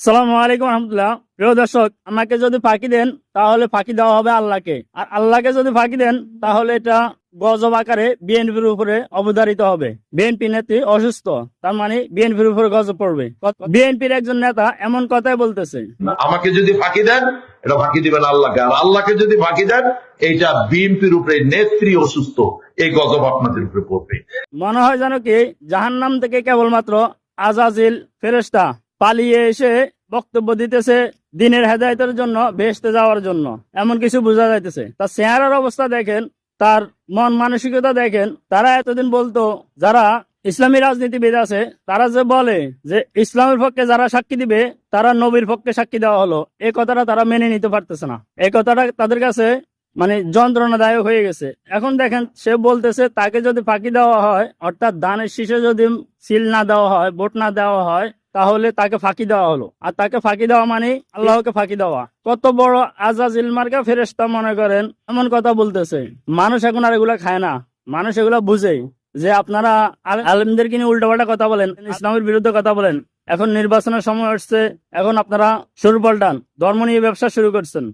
সালাম আলাইকুম রহমতুল্লাহ। প্রিয় দর্শক আমাকে যদি ফাঁকি দেন তাহলে ফাঁকি দেওয়া হবে আল্লাহকে। আর আল্লাহকে যদি ফাঁকি দেন তাহলে এটা গজব আকারে বিএনপির উপরে অবধারিত হবে। বিএনপি নেত্রী অসুস্থ তার মানে বিএনপির উপরে গজব পড়বে। বিএনপির একজন নেতা এমন কথাই বলতেছে। আমাকে যদি ফাঁকি দেন এটা ফাঁকি দিবেন আল্লাহকে। আর আল্লাহকে যদি ফাঁকি দেন এইটা বিএনপির উপরে নেত্রী অসুস্থ এই গজব আপনাদের উপরে পড়বে। মনে হয় যেন কি জাহান্নাম থেকে কেবলমাত্র আজাজিল ফেরেস্তা পালিয়ে এসে বক্তব্য দিতেছে দিনের হেদায়তের জন্য, বেহেশতে যাওয়ার জন্য। এমন কিছু বোঝা যাইতেছে। তার চেহারার অবস্থা দেখেন, তার মন মানসিকতা দেখেন, তারা এতদিন বলতো, যারা ইসলামী রাজনীতিবিদ আছে, তারা যে বলে যে ইসলামের পক্ষে যারা সাক্ষী দিবে, তারা নবীর পক্ষে সাক্ষী দেওয়া হলো। এই কথাটা তারা মেনে নিতে পারতেছে না। এই কথাটা তাদের কাছে মানে যন্ত্রণাদায়ক হয়ে গেছে। এখন দেখেন, সে বলতেছে, তাকে যদি ফাঁকি দেওয়া হয়, অর্থাৎ দানের শীষে যদি সিল না দেওয়া হয়, ভোট না দেওয়া হয় তাহলে তাকে ফাঁকি দেওয়া হলো। আর তাকে ফাঁকি দেওয়া মানে আল্লাহকে ফাঁকি দেওয়া। কত বড় আজাজ ইলমারকে ফেরেস্তা মনে করেন, এমন কথা বলতেছে। মানুষ এখন আর এগুলা খায় না। মানুষ এগুলা বুঝে যে আপনারা আল- আলেমদেরকে নিয়ে উল্টোপাল্টা কথা বলেন, ইসলামের বিরুদ্ধে কথা বলেন। এখন নির্বাচনের সময় আসছে, এখন আপনারা শুরু পাল্টান। ধর্ম নিয়ে ব্যবসা শুরু করছেন।